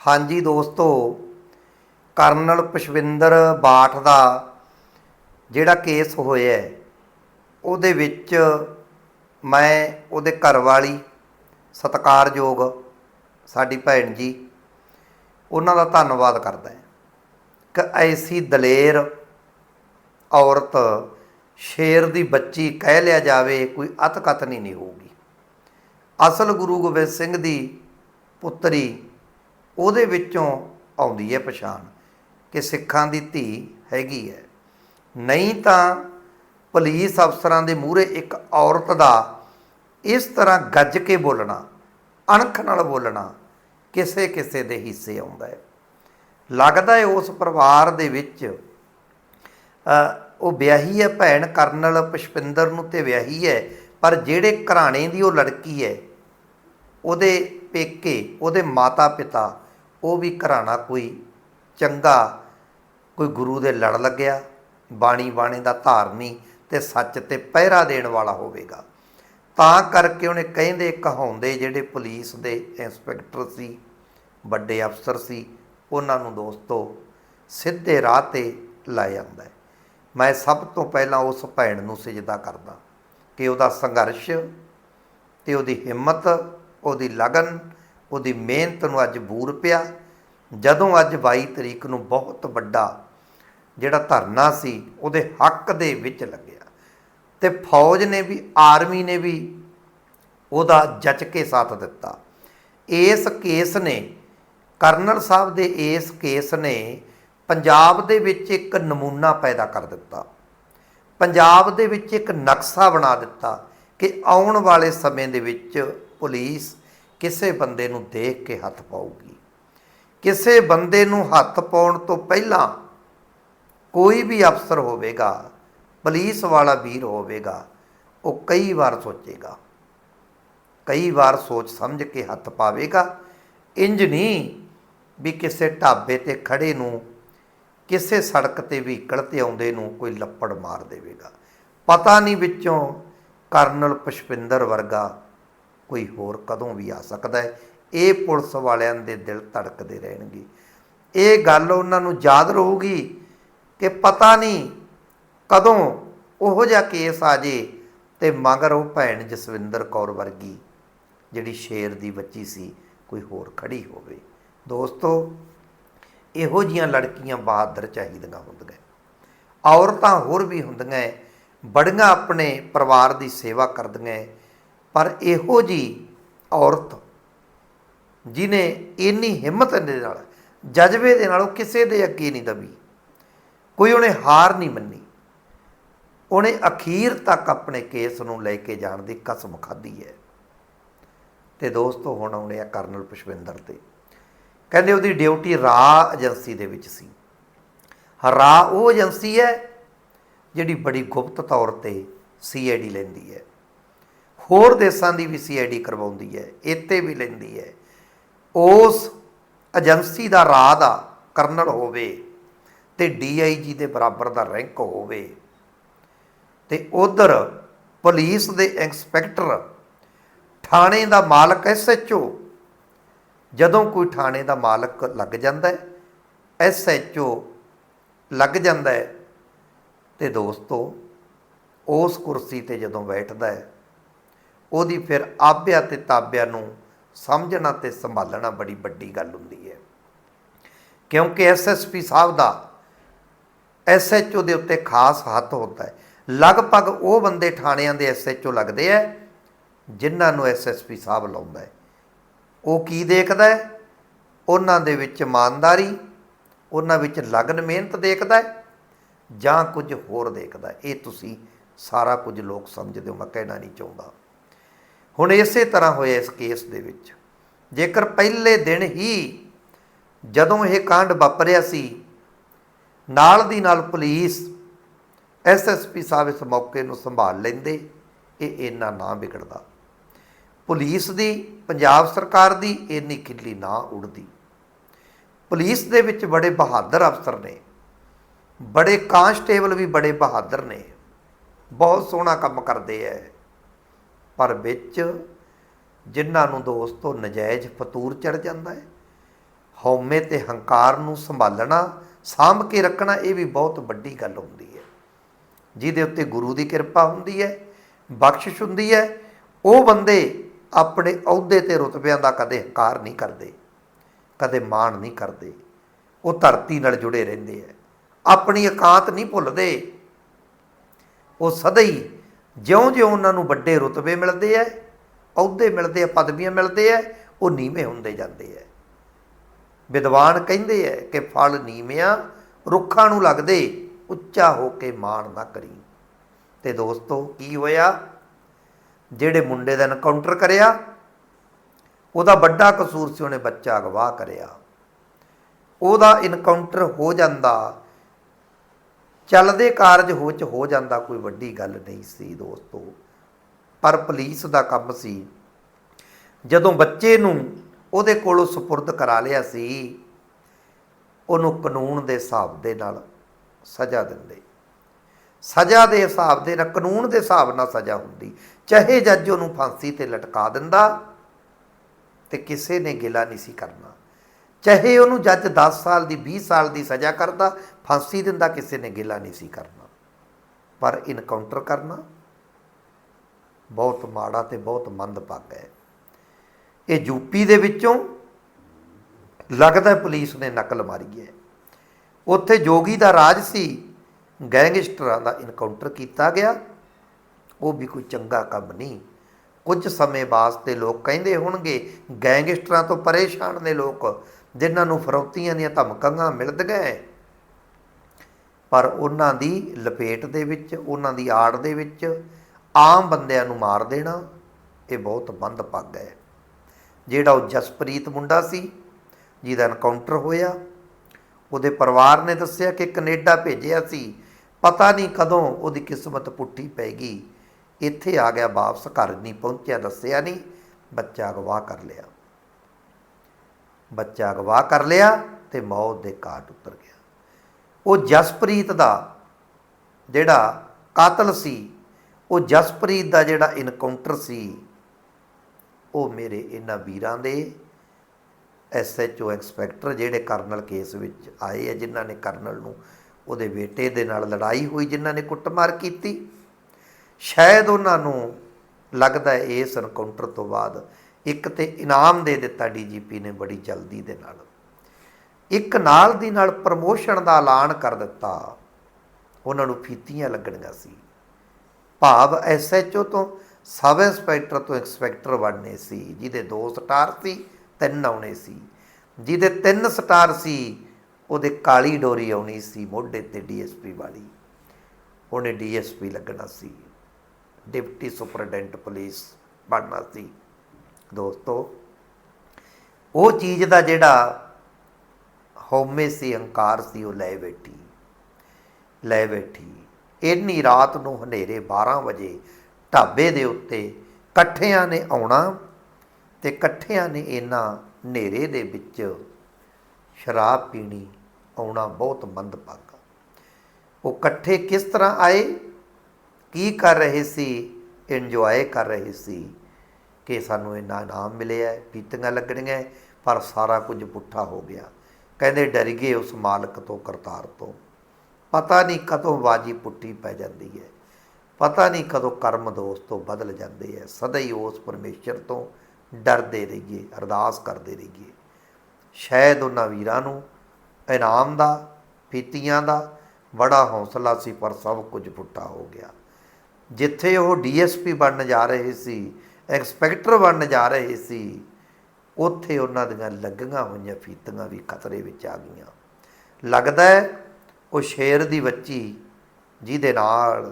ਹਾਂਜੀ ਦੋਸਤੋ, ਕਰਨਲ ਪੁਸ਼ਪਿੰਦਰ ਬਾਠ ਦਾ ਜਿਹੜਾ ਕੇਸ ਹੋਇਆ ਉਹਦੇ ਵਿੱਚ ਮੈਂ ਉਹਦੇ ਘਰ ਵਾਲੀ ਸਤਿਕਾਰਯੋਗ ਸਾਡੀ ਭੈਣ ਜੀ, ਉਹਨਾਂ ਦਾ ਧੰਨਵਾਦ ਕਰਦਾ ਹਾਂ। ਕਿ ਐਸੀ ਦਲੇਰ ਔਰਤ ਸ਼ੇਰ ਦੀ ਬੱਚੀ ਕਹਿ ਲਿਆ ਜਾਵੇ, ਕੋਈ ਅਤਕਤ ਨਹੀਂ ਹੋਊਗੀ। ਅਸਲ ਗੁਰੂ ਗੋਬਿੰਦ ਸਿੰਘ ਦੀ ਪੁੱਤਰੀ ਉਹਦੇ ਵਿੱਚੋਂ ਆਉਂਦੀ ਹੈ ਪਛਾਣ ਕਿ ਸਿੱਖਾਂ ਦੀ ਧੀ ਹੈਗੀ ਹੈ। ਨਹੀਂ ਤਾਂ ਪੁਲਿਸ ਅਫਸਰਾਂ ਦੇ ਮੂਹਰੇ ਇੱਕ ਔਰਤ ਦਾ ਇਸ ਤਰ੍ਹਾਂ ਗੱਜ ਕੇ ਬੋਲਣਾ, ਅਣਖ ਨਾਲ ਬੋਲਣਾ ਕਿਸੇ ਕਿਸੇ ਦੇ ਹਿੱਸੇ ਆਉਂਦਾ ਹੈ। ਲੱਗਦਾ ਹੈ ਉਸ ਪਰਿਵਾਰ ਦੇ ਵਿੱਚ ਉਹ ਵਿਆਹੀ ਹੈ, ਭੈਣ ਕਰਨਲ ਪੁਸ਼ਪਿੰਦਰ ਨੂੰ ਤੇ ਵਿਆਹੀ ਹੈ, ਪਰ ਜਿਹੜੇ ਘਰਾਣੇ ਦੀ ਉਹ ਲੜਕੀ ਹੈ, ਉਹਦੇ ਪੇਕੇ ਉਹਦੇ ਮਾਤਾ ਪਿਤਾ ਉਹ ਵੀ ਘਰਾਣਾ ਕੋਈ ਚੰਗਾ, ਕੋਈ ਗੁਰੂ ਦੇ ਲੜ ਲੱਗਿਆ, ਬਾਣੀ ਬਾਣੇ ਦਾ ਧਾਰਨੀ ਤੇ ਸੱਚ ਤੇ ਪਹਿਰਾ ਦੇਣ ਵਾਲਾ ਹੋਵੇਗਾ। ਤਾਂ ਕਰਕੇ ਉਹਨੇ ਕਹਿੰਦੇ, ਕਹਾਉਂਦੇ ਜਿਹੜੇ ਪੁਲਿਸ ਦੇ ਇੰਸਪੈਕਟਰ ਸੀ, ਵੱਡੇ ਅਫਸਰ ਸੀ, ਉਹਨਾਂ ਨੂੰ ਦੋਸਤੋ ਸਿੱਧੇ ਰਾਹ ਤੇ ਲੈ ਜਾਂਦਾ ਹੈ। ਮੈਂ ਸਭ ਤੋਂ ਪਹਿਲਾਂ ਉਸ ਭੈਣ ਨੂੰ ਸਜਦਾ ਕਰਦਾ ਕਿ ਉਹਦਾ ਸੰਘਰਸ਼ ਤੇ ਉਹਦੀ ਹਿੰਮਤ ਉਹਦੀ ਲਗਨ, ਉਹਦੀ ਮਿਹਨਤ ਨੂੰ ਅੱਜ ਬੂਰ ਪਿਆ। ਜਦੋਂ ਅੱਜ 22 ਤਰੀਕ ਨੂੰ ਬਹੁਤ ਵੱਡਾ ਜਿਹੜਾ ਧਰਨਾ ਸੀ, ਉਹਦੇ ਹੱਕ ਦੇ ਵਿੱਚ ਲੱਗਿਆ। ਤੇ ਫੌਜ ਨੇ ਵੀ, ਆਰਮੀ ਨੇ ਵੀ ਉਹਦਾ ਜੱਜ ਕੇ ਸਾਥ ਦਿੱਤਾ। ਇਸ ਕੇਸ ਨੇ, ਕਰਨਲ ਸਾਹਿਬ ਦੇ ਇਸ ਕੇਸ ਨੇ ਪੰਜਾਬ ਦੇ ਵਿੱਚ ਇੱਕ ਨਮੂਨਾ ਪੈਦਾ ਕਰ ਦਿੱਤਾ। ਪੰਜਾਬ ਦੇ ਵਿੱਚ ਇੱਕ ਨਕਸ਼ਾ ਬਣਾ ਦਿੱਤਾ ਕਿ ਆਉਣ ਵਾਲੇ ਸਮੇਂ ਦੇ ਵਿੱਚ ਪੁਲਿਸ ਕਿਸੇ ਬੰਦੇ ਨੂੰ ਦੇਖ ਕੇ ਹੱਥ ਪਾਊਗੀ। ਕਿਸੇ ਬੰਦੇ ਨੂੰ ਹੱਥ ਪਾਉਣ ਤੋਂ ਪਹਿਲਾਂ ਕੋਈ ਵੀ ਅਫਸਰ ਹੋਵੇਗਾ, ਪੁਲਿਸ ਵਾਲਾ ਵੀਰ ਹੋਵੇਗਾ, ਉਹ ਕਈ ਵਾਰ ਸੋਚੇਗਾ। ਕਈ ਵਾਰ ਸੋਚ ਸਮਝ ਕੇ ਹੱਥ ਪਾਵੇਗਾ। ਇੰਜ ਨਹੀਂ ਵੀ ਕਿਸੇ ਢਾਬੇ ਤੇ ਖੜੇ ਨੂੰ, ਕਿਸੇ ਸੜਕ ਤੇ ਵਹੀਕਲ ਤੇ ਆਉਂਦੇ ਨੂੰ ਕੋਈ ਲੱਪੜ ਮਾਰ ਦੇਵੇਗਾ। ਪਤਾ ਨਹੀਂ ਵਿੱਚੋਂ ਕਰਨਲ ਪੁਸ਼ਪਿੰਦਰ ਵਰਗਾ ਕੋਈ ਹੋਰ ਕਦੋਂ ਵੀ ਆ ਸਕਦਾ ਹੈ। ਇਹ ਪੁਲਿਸ ਵਾਲਿਆਂ ਦੇ ਦਿਲ ਧੜਕਦੇ ਰਹਿਣਗੇ। ਇਹ ਗੱਲ ਉਹਨਾਂ ਨੂੰ ਯਾਦ ਰਹੂਗੀ ਕਿ ਪਤਾ ਨਹੀਂ ਕਦੋਂ ਉਹੋ ਜਿਹਾ ਕੇਸ ਆ ਜੇ ਤੇ ਮਗਰ ਉਹ ਭੈਣ ਜਸਵਿੰਦਰ ਕੌਰ ਵਰਗੀ ਜਿਹੜੀ ਸ਼ੇਰ ਦੀ ਬੱਚੀ ਸੀ, ਕੋਈ ਹੋਰ ਖੜੀ ਹੋਵੇ। ਦੋਸਤੋ, ਇਹੋ ਜੀਆਂ ਲੜਕੀਆਂ ਬਹਾਦਰ ਚਾਹੀਦੀਆਂ ਹੁੰਦੀਆਂ। ਔਰਤਾਂ ਹੋਰ ਵੀ ਹੁੰਦੀਆਂ ਬੜੀਆਂ ਆਪਣੇ ਪਰਿਵਾਰ ਦੀ ਸੇਵਾ ਕਰਦੀਆਂ ਪਰ ਇਹੋ ਜੀ ਔਰਤ ਜਿਨੇ ਇੰਨੀ ਹਿੰਮਤ ਦੇ ਨਾਲ, ਜਜ਼ਬੇ ਦੇ ਨਾਲ ਉਹ ਕਿਸੇ ਦੇ ਅੱਗੇ ਨਹੀਂ ਦਬੀ। ਕੋਈ ਉਹਨੇ ਹਾਰ ਨਹੀਂ ਮੰਨੀ। ਉਹਨੇ ਅਖੀਰ ਤੱਕ ਆਪਣੇ ਕੇਸ ਨੂੰ ਲੈ ਕੇ ਜਾਣ ਦੀ ਕਸਮ ਖਾਧੀ ਹੈ। ਤੇ ਦੋਸਤੋ, ਹੁਣ ਆਉਣੇ ਆ ਕਰਨਲ ਪੁਸ਼ਪਿੰਦਰ ਤੇ। ਕਹਿੰਦੇ ਉਹਦੀ ਡਿਊਟੀ ਰਾ ਏਜੰਸੀ ਦੇ ਵਿੱਚ ਸੀ। ਰਾ ਉਹ ਏਜੰਸੀ ਹੈ ਜਿਹੜੀ ਬੜੀ ਗੁਪਤ ਤੌਰ ਤੇ ਸੀਆਈਡੀ ਲੈਂਦੀ ਹੈ। ਹੋਰ ਦੇਸ਼ਾਂ ਦੀ ਵੀ ਸੀਆਈਡੀ ਕਰਵਾਉਂਦੀ ਹੈ, ਇੱਥੇ ਵੀ ਲੈਂਦੀ ਹੈ। ਉਸ ਏਜੰਸੀ ਦਾ ਰਾਹ ਦਾ ਕਰਨਲ ਹੋਵੇ ਤੇ ਡੀਆਈਜੀ ਦੇ ਬਰਾਬਰ ਦਾ ਰੈਂਕ ਹੋਵੇ ਤੇ ਉਧਰ ਪੁਲਿਸ ਦੇ ਇੰਸਪੈਕਟਰ ਥਾਣੇ ਦਾ ਮਾਲਕ ਐਸਐਚਓ ਜਦੋਂ ਕੋਈ ਥਾਣੇ ਦਾ ਮਾਲਕ ਲੱਗ ਜਾਂਦਾ ਹੈ ਐਸਐਚਓ ਲੱਗ ਜਾਂਦਾ ਹੈ ਤੇ ਦੋਸਤੋ ਉਸ ਕੁਰਸੀ ਤੇ ਜਦੋਂ ਬੈਠਦਾ ਹੈ ਉਹਦੀ ਫਿਰ ਆਬਿਆ ਤੇ ਤਾਬਿਆ ਨੂੰ ਸਮਝਣਾ ਤੇ ਸੰਭਾਲਣਾ ਬੜੀ ਵੱਡੀ ਗੱਲ ਹੁੰਦੀ ਹੈ। ਕਿਉਂਕਿ ਐਸਐਸਪੀ ਸਾਹਿਬ ਦਾ ਐਸਐਚਓ ਦੇ ਉੱਤੇ ਖਾਸ ਹੱਥ ਹੁੰਦਾ ਹੈ। ਲਗਭਗ ਉਹ ਬੰਦੇ ਥਾਣਿਆਂ ਦੇ ਐਸਐਚਓ ਲੱਗਦੇ ਆ ਜਿਨ੍ਹਾਂ ਨੂੰ ਐਸਐਸਪੀ ਸਾਹਿਬ ਲਾਉਂਦਾ ਹੈ। ਉਹ ਕੀ ਦੇਖਦਾ ਹੈ? ਉਹਨਾਂ ਦੇ ਵਿੱਚ ਇਮਾਨਦਾਰੀ, ਉਹਨਾਂ ਵਿੱਚ ਲਗਨ ਮਿਹਨਤ ਦੇਖਦਾ ਹੈ, ਜਾਂ ਕੁਝ ਹੋਰ ਦੇਖਦਾ ਇਹ ਤੁਸੀਂ ਸਾਰਾ ਕੁਝ ਲੋਕ ਸਮਝਦੇ ਹੋ, ਮੈਂ ਕਹਿਣਾ ਨਹੀਂ ਚਾਹੁੰਦਾ। ਹੁਣ ਇਸੇ ਤਰ੍ਹਾਂ ਹੋਇਆ ਇਸ ਕੇਸ ਦੇ ਵਿੱਚ। ਜੇਕਰ ਪਹਿਲੇ ਦਿਨ ਹੀ ਜਦੋਂ ਇਹ ਕਾਂਡ ਵਾਪਰਿਆ ਸੀ, ਨਾਲ ਦੀ ਨਾਲ ਪੁਲਿਸ ਐਸਐਸਪੀ ਸਾਹਿਬ ਇਸ ਮੌਕੇ ਨੂੰ ਸੰਭਾਲ ਲੈਂਦੇ, ਇਹ ਇੰਨਾ ਨਾ ਵਿਗੜਦਾ। ਪੁਲਿਸ ਦੀ, ਪੰਜਾਬ ਸਰਕਾਰ ਦੀ ਇੰਨੀ ਖਿੱਲੀ ਨਾ ਉੜਦੀ ਪੁਲਿਸ ਦੇ ਵਿੱਚ ਬੜੇ ਬਹਾਦਰ ਅਫਸਰ ਨੇ। ਬੜੇ ਕਾਂਸਟੇਬਲ ਵੀ ਬੜੇ ਬਹਾਦਰ ਨੇ। ਬਹੁਤ ਸੋਹਣਾ ਕੰਮ ਕਰਦੇ ਐ। ਪਰ ਵਿੱਚ ਜਿਨ੍ਹਾਂ ਨੂੰ ਦੋਸਤੋ ਨਜਾਇਜ਼ ਫਤੂਰ ਚੜ ਜਾਂਦਾ ਹੈ, ਹਉਮੈ ਤੇ ਹੰਕਾਰ ਨੂੰ ਸੰਭਾਲਣਾ, ਸਾਂਭ ਕੇ ਰੱਖਣਾ, ਇਹ ਵੀ ਬਹੁਤ ਵੱਡੀ ਗੱਲ ਹੁੰਦੀ ਹੈ। ਜਿਹਦੇ ਉੱਤੇ ਗੁਰੂ ਦੀ ਕਿਰਪਾ ਹੁੰਦੀ ਹੈ, ਬਖਸ਼ਿਸ਼ ਹੁੰਦੀ ਹੈ, ਉਹ ਬੰਦੇ ਆਪਣੇ ਅਹੁਦੇ ਤੇ ਰੁਤਬਿਆਂ ਦਾ ਕਦੇ ਹੰਕਾਰ ਨਹੀਂ ਕਰਦੇ, ਕਦੇ ਮਾਣ ਨਹੀਂ ਕਰਦੇ। ਉਹ ਧਰਤੀ ਨਾਲ ਜੁੜੇ ਰਹਿੰਦੇ ਹੈ, ਆਪਣੀ ਇਕਾਂਤ ਨਹੀਂ ਭੁੱਲਦੇ। ਉਹ ਸਦਾ ਹੀ ਜਿਉਂ-ਜਿਉਂ ਉਹਨਾਂ ਨੂੰ ਵੱਡੇ ਰੁਤਬੇ ਮਿਲਦੇ ਐ, ਅਹੁਦੇ ਮਿਲਦੇ ਆ ਪਦਵੀਆਂ ਮਿਲਦੇ ਐ, ਉਹ ਨੀਵੇਂ ਹੁੰਦੇ ਜਾਂਦੇ ਐ। ਵਿਦਵਾਨ ਕਹਿੰਦੇ ਐ ਕਿ ਫਲ ਨੀਵਿਆਂ, ਰੁੱਖਾਂ ਨੂੰ ਲੱਗਦੇ, ਉੱਚਾ ਹੋ ਕੇ ਮਾਣ ਨਾ ਕਰੀ। ਤੇ ਦੋਸਤੋ, ਕੀ ਹੋਇਆ? ਜਿਹੜੇ ਮੁੰਡੇ ਦਾ ਐਨਕਾਊਂਟਰ ਕਰਿਆ, ਉਹਦਾ ਵੱਡਾ ਕਸੂਰ ਸੀ ਉਹਨੇ ਬੱਚਾ ਅਗਵਾ ਕਰਿਆ। ਉਹਦਾ ਇਨਕਾਊਂਟਰ ਹੋ ਜਾਂਦਾ ਚੱਲਦੇ ਕਾਰਜ ਹੋ ਚ ਹੋ ਜਾਂਦਾ, ਕੋਈ ਵੱਡੀ ਗੱਲ ਨਹੀਂ ਸੀ ਦੋਸਤੋ। ਪਰ ਪੁਲਿਸ ਦਾ ਕੰਮ ਸੀ। ਜਦੋਂ ਬੱਚੇ ਨੂੰ ਉਹਦੇ ਕੋਲੋਂ ਸਪੁਰਦ ਕਰਾ ਲਿਆ ਸੀ, ਉਹਨੂੰ ਕਾਨੂੰਨ ਦੇ ਹਿਸਾਬ ਦੇ ਨਾਲ ਸਜ਼ਾ ਦਿੰਦੇ। ਸਜ਼ਾ ਦੇ ਹਿਸਾਬ ਦੇ ਨਾਲ, ਕਾਨੂੰਨ ਦੇ ਹਿਸਾਬ ਨਾਲ ਸਜ਼ਾ ਹੁੰਦੀ। ਚਾਹੇ ਜੱਜ ਉਹਨੂੰ ਫਾਂਸੀ ਤੇ ਲਟਕਾ ਦਿੰਦਾ ਤੇ ਕਿਸੇ ਨੇ ਗਿਲਾ ਨਹੀਂ ਸੀ ਕਰਨਾ। ਚਾਹੇ ਉਹਨੂੰ ਜੱਜ 10 ਸਾਲ ਦੀ 20 ਸਾਲ ਦੀ ਸਜ਼ਾ ਕਰਦਾ, ਫਾਂਸੀ ਦਿੰਦਾ, ਕਿਸੇ ਨੇ ਗਿਲਾ ਨਹੀਂ ਸੀ ਕਰਨਾ। ਪਰ ਇਨਕਾਊਂਟਰ ਕਰਨਾ, ਬਹੁਤ ਮਾੜਾ ਤੇ ਬਹੁਤ ਮੰਦਭਾਗਾ ਹੈ। ਇਹ ਯੂਪੀ ਦੇ ਵਿੱਚੋਂ ਲੱਗਦਾ ਪੁਲਿਸ ਨੇ ਨਕਲ ਮਾਰੀ ਹੈ। ਉੱਥੇ ਜੋਗੀ ਦਾ ਰਾਜ ਸੀ, ਗੈਂਗਸਟਰਾਂ ਦਾ ਇਨਕਾਊਂਟਰ ਕੀਤਾ ਗਿਆ। ਉਹ ਵੀ ਕੋਈ ਚੰਗਾ ਕੰਮ ਨਹੀਂ। ਕੁਝ ਸਮੇਂ ਵਾਸਤੇ ਲੋਕ ਕਹਿੰਦੇ ਹੋਣਗੇ, ਗੈਂਗਸਟਰਾਂ ਤੋਂ ਪਰੇਸ਼ਾਨ ਨੇ ਲੋਕ। ਜਿਨ੍ਹਾਂ ਨੂੰ ਫਰੌਤੀਆਂ ਦੀਆਂ ਧਮਕਾਂ ਮਿਲਦੀਆਂ ਪਰ ਉਹਨਾਂ ਦੀ ਲਪੇਟ ਦੇ ਵਿੱਚ, ਉਹਨਾਂ ਦੀ ਆੜ ਦੇ ਵਿੱਚ ਆਮ ਬੰਦਿਆਂ ਨੂੰ ਮਾਰ ਦੇਣਾ, ਇਹ ਬਹੁਤ ਮੰਦਭਾਗਾ ਹੈ। ਜਿਹੜਾ ਉਹ ਜਸਪ੍ਰੀਤ ਮੁੰਡਾ ਸੀ, ਜਿਹਦਾ ਐਨਕਾਊਂਟਰ ਹੋਇਆ, ਉਹਦੇ ਪਰਿਵਾਰ ਨੇ ਦੱਸਿਆ ਕਿ ਕੈਨੇਡਾ ਭੇਜਿਆ ਸੀ। ਪਤਾ ਨਹੀਂ ਕਦੋਂ ਉਹਦੀ ਕਿਸਮਤ ਪੁੱਠੀ ਪੈ ਗਈ। ਇੱਥੇ ਆ ਗਿਆ ਵਾਪਸ, ਘਰ ਨਹੀਂ ਪਹੁੰਚਿਆ, ਦੱਸਿਆ ਨਹੀਂ, ਬੱਚਾ ਅਗਵਾ ਕਰ ਲਿਆ। ਬੱਚਾ ਅਗਵਾ ਕਰ ਲਿਆ ਤੇ ਮੌਤ ਦੇ ਘਾਟ ਉਤਰ ਗਿਆ। ਉਹ ਜਸਪ੍ਰੀਤ ਦਾ ਜਿਹੜਾ ਕਾਤਲ ਸੀ, ਉਹ ਜਸਪ੍ਰੀਤ ਦਾ ਜਿਹੜਾ ਇਨਕਾਊਂਟਰ ਸੀ, ਉਹ ਮੇਰੇ ਇਹਨਾਂ ਵੀਰਾਂ ਦੇ ਐਸਐਚਓ ਇੰਸਪੈਕਟਰ ਜਿਹੜੇ ਕਰਨਲ ਕੇਸ ਵਿੱਚ ਆਏ ਆ, ਜਿਨ੍ਹਾਂ ਨੇ ਕਰਨਲ ਨੂੰ ਉਹਦੇ ਬੇਟੇ ਦੇ ਨਾਲ ਲੜਾਈ ਹੋਈ, ਜਿਨ੍ਹਾਂ ਨੇ ਕੁੱਟਮਾਰ ਕੀਤੀ। ਸ਼ਾਇਦ ਉਹਨਾਂ ਨੂੰ ਲੱਗਦਾ ਇਸ ਐਨਕਾਊਂਟਰ ਤੋਂ ਬਾਅਦ ਇੱਕ ਤੇ ਇਨਾਮ ਦੇ ਦਿੱਤਾ ਡੀਜੀਪੀ ਨੇ ਬੜੀ ਜਲਦੀ ਦੇ ਨਾਲ। ਇੱਕ ਨਾਲ ਦੀ ਨਾਲ ਪ੍ਰਮੋਸ਼ਨ ਦਾ ਐਲਾਨ ਕਰ ਦਿੱਤਾ। ਉਹਨਾਂ ਨੂੰ ਫੀਤੀਆਂ ਲੱਗਣੀਆਂ ਸੀ। ਭਾਵ ਐਸਐਚਓ ਤੋਂ ਸਬ ਇੰਸਪੈਕਟਰ ਤੋਂ ਇੰਸਪੈਕਟਰ ਬਣਨੇ ਸੀ, ਜਿਹਦੇ ਦੋ ਸਟਾਰ ਸੀ, ਤਿੰਨ ਆਉਣੇ ਸੀ। ਜਿਹਦੇ ਤਿੰਨ ਸਟਾਰ ਸੀ, ਉਹਦੇ ਕਾਲੀ ਡੋਰੀ ਆਉਣੀ ਸੀ, ਮੋਢੇ ਤੇ ਡੀਐਸਪੀ ਵਾਲੀ। ਉਹਨੇ ਡੀਐਸਪੀ ਲੱਗਣਾ ਸੀ। ਡਿਪਟੀ ਸੁਪਰਡੈਂਟ ਪੁਲਿਸ ਬਣਨਾ ਸੀ। ਦੋਸਤੋ, ਉਹ ਚੀਜ਼ ਦਾ ਜਿਹੜਾ ਹਉਮੈ ਸੀ ਹੰਕਾਰ ਸੀ, ਉਹ ਲੈ ਬੈਠੀ ਲੈ ਬੈਠੀ। ਇੰਨੀ ਰਾਤ ਨੂੰ ਹਨੇਰੇ 12 ਵਜੇ ਢਾਬੇ ਦੇ ਉੱਤੇ ਇਕੱਠਿਆਂ ਨੇ ਆਉਣਾ ਤੇ ਇਕੱਠਿਆਂ ਨੇ ਇਹਨਾਂ ਹਨੇਰੇ ਦੇ ਵਿੱਚ ਸ਼ਰਾਬ ਪੀਣੀ, ਆਉਣਾ ਬਹੁਤ ਮੰਦਭਾਗਾ। ਉਹ ਇਕੱਠੇ ਕਿਸ ਤਰ੍ਹਾਂ ਆਏ? ਕੀ ਕਰ ਰਹੇ ਸੀ? ਇੰਜੋਏ ਕਰ ਰਹੇ ਸੀ। ਕਿ ਸਾਨੂੰ ਇੰਨਾ ਇਨਾਮ ਮਿਲਿਆ ਪੀਤੀਆਂ ਲੱਗਣੀਆਂ ਪਰ ਸਾਰਾ ਕੁਝ ਪੁੱਠਾ ਹੋ ਗਿਆ। ਕਹਿੰਦੇ ਡਰ ਗਏ ਉਸ ਮਾਲਕ ਤੋਂ, ਕਰਤਾਰ ਤੋਂ। ਪਤਾ ਨਹੀਂ ਕਦੋਂ ਬਾਜੀ ਪੁੱਠੀ ਪੈ ਜਾਂਦੀ ਹੈ। ਪਤਾ ਨਹੀਂ ਕਦੋਂ ਕਰਮ ਦੋਸਤ ਤੋਂ ਬਦਲ ਜਾਂਦੇ ਹੈ। ਸਦਾ ਹੀ ਉਸ ਪਰਮੇਸ਼ਰ ਤੋਂ ਡਰਦੇ ਰਹੀਏ, ਅਰਦਾਸ ਕਰਦੇ ਰਹੀਏ। ਸ਼ਾਇਦ ਉਹਨਾਂ ਵੀਰਾਂ ਨੂੰ ਇਨਾਮ ਦਾ ਪੀਤੀਆਂ ਦਾ ਬੜਾ ਹੌਸਲਾ ਸੀ, ਪਰ ਸਭ ਕੁਝ ਪੁੱਠਾ ਹੋ ਗਿਆ। ਜਿੱਥੇ ਉਹ ਡੀਐਸਪੀ ਬਣਨ ਜਾ ਰਹੇ ਸੀ ਇੰਸਪੈਕਟਰ ਬਣਨ ਜਾ ਰਹੇ ਸੀ, ਉੱਥੇ ਉਹਨਾਂ ਦੀਆਂ ਲੱਗੀਆਂ ਹੋਈਆਂ ਫੀਤੀਆਂ ਵੀ ਖਤਰੇ ਵਿੱਚ ਆ ਗਈਆਂ। ਲੱਗਦਾ ਹੈ ਉਹ ਸ਼ੇਰ ਦੀ ਬੱਚੀ ਜਿਹਦੇ ਨਾਲ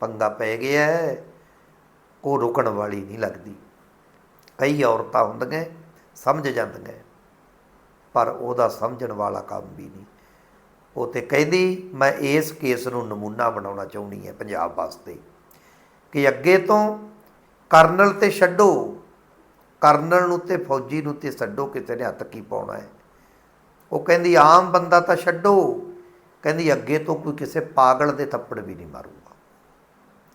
ਪੰਗਾ ਪੈ ਗਿਆ ਉਹ ਰੁਕਣ ਵਾਲੀ ਨਹੀਂ ਲੱਗਦੀ। ਕਈ ਔਰਤਾਂ ਹੁੰਦੀਆਂ, ਸਮਝ ਜਾਂਦੀਆਂ, ਪਰ ਉਹਦਾ ਸਮਝਣ ਵਾਲਾ ਕੰਮ ਵੀ ਨਹੀਂ। ਉਹ ਤੇ ਕਹਿੰਦੀ, ਮੈਂ ਇਸ ਕੇਸ ਨੂੰ ਨਮੂਨਾ ਬਣਾਉਣਾ ਚਾਹੁੰਦੀ ਹਾਂ ਪੰਜਾਬ ਵਾਸਤੇ ਕਿ ਅੱਗੇ ਤੋਂ ਕਰਨਲ ਤੇ ਛੱਡੋ। ਕਰਨਲ ਨੂੰ ਤੇ ਫੌਜੀ ਨੂੰ ਤੇ ਛੱਡੋ, ਕਿਸੇ ਨੇ ਹੱਥ ਕੀ ਪਾਉਣਾ ਹੈ? ਉਹ ਕਹਿੰਦੀ, ਆਮ ਬੰਦਾ ਤਾਂ ਛੱਡੋ। ਕਹਿੰਦੀ, ਅੱਗੇ ਤੋਂ ਕੋਈ ਕਿਸੇ ਪਾਗਲ ਦੇ ਥੱਪੜ ਵੀ ਨਹੀਂ ਮਾਰੂਗਾ।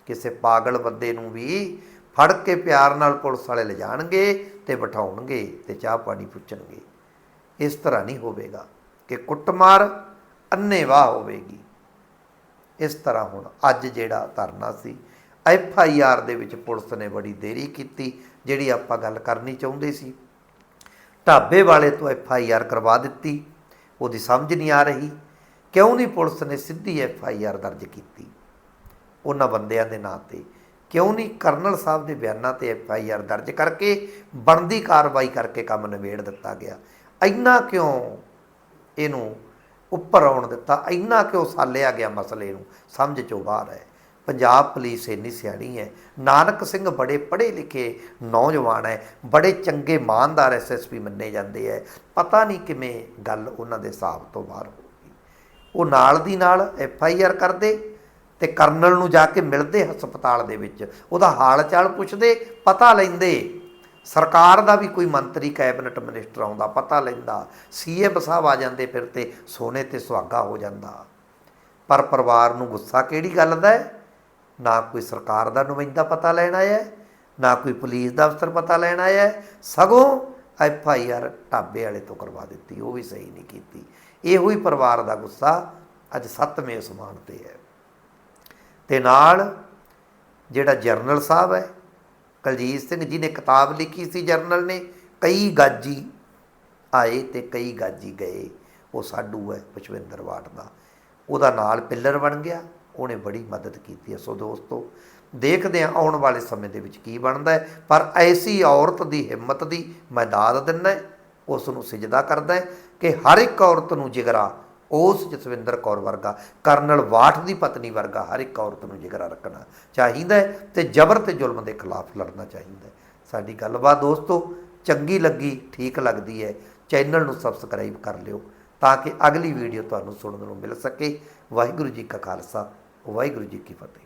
ਕਿਸੇ ਪਾਗਲ ਬੰਦੇ ਨੂੰ ਵੀ ਫੜ ਕੇ ਪਿਆਰ ਨਾਲ ਪੁਲਿਸ ਵਾਲੇ ਲਿਜਾਣਗੇ ਤੇ ਬਿਠਾਉਣਗੇ ਤੇ ਚਾਹ ਪਾਣੀ ਪੁੱਛਣਗੇ। ਇਸ ਤਰ੍ਹਾਂ ਨਹੀਂ ਹੋਵੇਗਾ ਕਿ ਕੁੱਟਮਾਰ ਅੰਨੇਵਾਹ ਹੋਵੇਗੀ। ਇਸ ਤਰ੍ਹਾਂ ਹੁਣ ਅੱਜ ਜਿਹੜਾ ਧਰਨਾ ਸੀ ਐਫ ਆਈ ਆਰ ਦੇ ਵਿੱਚ ਪੁਲਿਸ ਨੇ ਬੜੀ ਦੇਰੀ ਕੀਤੀ, ਜਿਹੜੀ ਆਪਾਂ ਗੱਲ ਕਰਨੀ ਚਾਹੁੰਦੇ ਸੀ। ਢਾਬੇ ਵਾਲੇ ਤੋਂ ਐਫ ਆਈ ਆਰ ਕਰਵਾ ਦਿੱਤੀ, ਉਹਦੀ ਸਮਝ ਨਹੀਂ ਆ ਰਹੀ। ਕਿਉਂ ਨਹੀਂ ਪੁਲਿਸ ਨੇ ਸਿੱਧੀ ਐਫ ਆਈ ਆਰ ਦਰਜ ਕੀਤੀ? ਉਹਨਾਂ ਬੰਦਿਆਂ ਦੇ ਨਾਂ ਤੇ। ਕਿਉਂ ਨਹੀਂ ਕਰਨਲ ਸਾਹਿਬ ਦੇ ਬਿਆਨਾਂ ਤੇ ਐਫ ਆਈ ਆਰ ਦਰਜ ਕਰਕੇ ਬਣਦੀ ਕਾਰਵਾਈ ਕਰਕੇ ਕੰਮ ਨਿਬੇੜ ਦਿੱਤਾ ਗਿਆ? ਇੰਨਾ ਕਿਉਂ ਇਹਨੂੰ ਉੱਪਰ ਆਉਣ ਦਿੱਤਾ? ਇੰਨਾ ਕਿਉਂ ਸਾਲਿਆ ਗਿਆ ਮਸਲੇ ਨੂੰ? ਸਮਝ ਚੋਂ ਬਾਹਰ ਹੈ। ਪੰਜਾਬ ਪੁਲਿਸ ਇੰਨੀ ਸਿਆਣੀ ਹੈ। ਨਾਨਕ ਸਿੰਘ ਬੜੇ ਪੜ੍ਹੇ ਲਿਖੇ ਨੌਜਵਾਨ ਹੈ। ਬੜੇ ਚੰਗੇ ਇਮਾਨਦਾਰ ਐਸਐਸਪੀ ਮੰਨੇ ਜਾਂਦੇ ਹੈ। ਪਤਾ ਨਹੀਂ ਕਿਵੇਂ ਗੱਲ ਉਹਨਾਂ ਦੇ ਹਿਸਾਬ ਤੋਂ ਬਾਹਰ ਹੋ ਗਈ। ਉਹ ਨਾਲ ਦੀ ਨਾਲ ਐਫ ਆਈ ਆਰ ਕਰਦੇ ਤੇ ਕਰਨਲ ਨੂੰ ਜਾ ਕੇ ਮਿਲਦੇ ਹਸਪਤਾਲ ਦੇ ਵਿੱਚ। ਉਹਦਾ ਹਾਲ ਚਾਲ ਪੁੱਛਦੇ, ਪਤਾ ਲੈਂਦੇ। ਸਰਕਾਰ ਦਾ ਵੀ ਕੋਈ ਮੰਤਰੀ, ਕੈਬਨਿਟ ਮਿਨਿਸਟਰ ਆਉਂਦਾ, ਪਤਾ ਲੈਂਦਾ। ਸੀਐਮ ਸਾਹਿਬ ਆ ਜਾਂਦੇ ਫਿਰ ਤੇ ਸੋਨੇ ਤੇ ਸੁਹਾਗਾ ਹੋ ਜਾਂਦਾ। ਪਰ ਪਰਿਵਾਰ ਨੂੰ ਗੁੱਸਾ ਕਿਹੜੀ ਗੱਲ ਦਾ ਹੈ? ਨਾ ਕੋਈ ਸਰਕਾਰ ਦਾ ਨੁਮਾਇੰਦਾ ਪਤਾ ਲੈਣ ਆਇਆ ਹੈ, ਨਾ ਕੋਈ ਪੁਲਿਸ ਦਾ ਅਫਸਰ ਪਤਾ ਲੈਣ ਆਇਆ ਹੈ, ਸਗੋਂ ਐਫ ਆਈ ਆਰ ਢਾਬੇ ਵਾਲੇ ਤੋਂ ਕਰਵਾ ਦਿੱਤੀ ਉਹ ਵੀ ਸਹੀ ਨਹੀਂ ਕੀਤੀ। ਇਹੋ ਹੀ ਪਰਿਵਾਰ ਦਾ ਗੁੱਸਾ ਅੱਜ ਸੱਤਵੇਂ ਅਸਮਾਨ ਤੇ ਹੈ। ਤੇ ਨਾਲ ਜਿਹੜਾ ਜਰਨਲ ਸਾਹਿਬ ਹੈ ਕਲਜੀਤ ਸਿੰਘ ਜੀ ਨੇ ਕਿਤਾਬ ਲਿਖੀ ਸੀ ਜਰਨਲ ਨੇ ਕਈ ਗਾਜੀ ਆਏ ਤੇ ਕਈ ਗਾਜੀ ਗਏ ਉਹ ਸਾਡੂ ਹੈ ਪਸ਼ਵਿੰਦਰ ਵਾਟ ਦਾ। ਉਹਦਾ ਨਾਲ ਪਿੱਲਰ ਬਣ ਗਿਆ ਉਹਨੇ ਬੜੀ ਮਦਦ ਕੀਤੀ ਹੈ। ਸੋ ਦੋਸਤੋ, ਦੇਖਦੇ ਹਾਂ ਆਉਣ ਵਾਲੇ ਸਮੇਂ ਦੇ ਵਿੱਚ ਕੀ ਬਣਦਾ ਹੈ। ਪਰ ਐਸੀ ਔਰਤ ਦੀ ਹਿੰਮਤ ਦੀ ਮੈਂ ਦਾਦ ਦਿੰਦਾ ਉਸ ਨੂੰ ਸਜਦਾ ਕਰਦਾ ਕਿ ਹਰ ਇੱਕ ਔਰਤ ਨੂੰ ਜਿਗਰਾ ਉਸ ਜਸਵਿੰਦਰ ਕੌਰ ਵਰਗਾ, ਕਰਨਲ ਵਾਠ ਦੀ ਪਤਨੀ ਵਰਗਾ ਹਰ ਇੱਕ ਔਰਤ ਨੂੰ ਜਿਗਰਾ ਰੱਖਣਾ ਚਾਹੀਦਾ ਹੈ ਤੇ ਜ਼ਬਰ ਤੇ ਜ਼ੁਲਮ ਦੇ ਖਿਲਾਫ ਲੜਨਾ ਚਾਹੀਦਾ ਹੈ। ਸਾਡੀ ਗੱਲਬਾਤ ਦੋਸਤੋ, ਚੰਗੀ ਲੱਗੀ, ਠੀਕ ਲੱਗਦੀ ਹੈ, ਚੈਨਲ ਨੂੰ ਸਬਸਕ੍ਰਾਈਬ ਕਰ ਲਿਓ ਤਾਂ ਕਿ ਅਗਲੀ ਵੀਡੀਓ ਤੁਹਾਨੂੰ ਸੁਣਨ ਨੂੰ ਮਿਲ ਸਕੇ। ਵਾਹਿਗੁਰੂ ਜੀ ਕਾ ਖਾਲਸਾ। ਵਾਹਿਗੁਰੂ ਜੀ ਕੀ ਫਤਿਹ।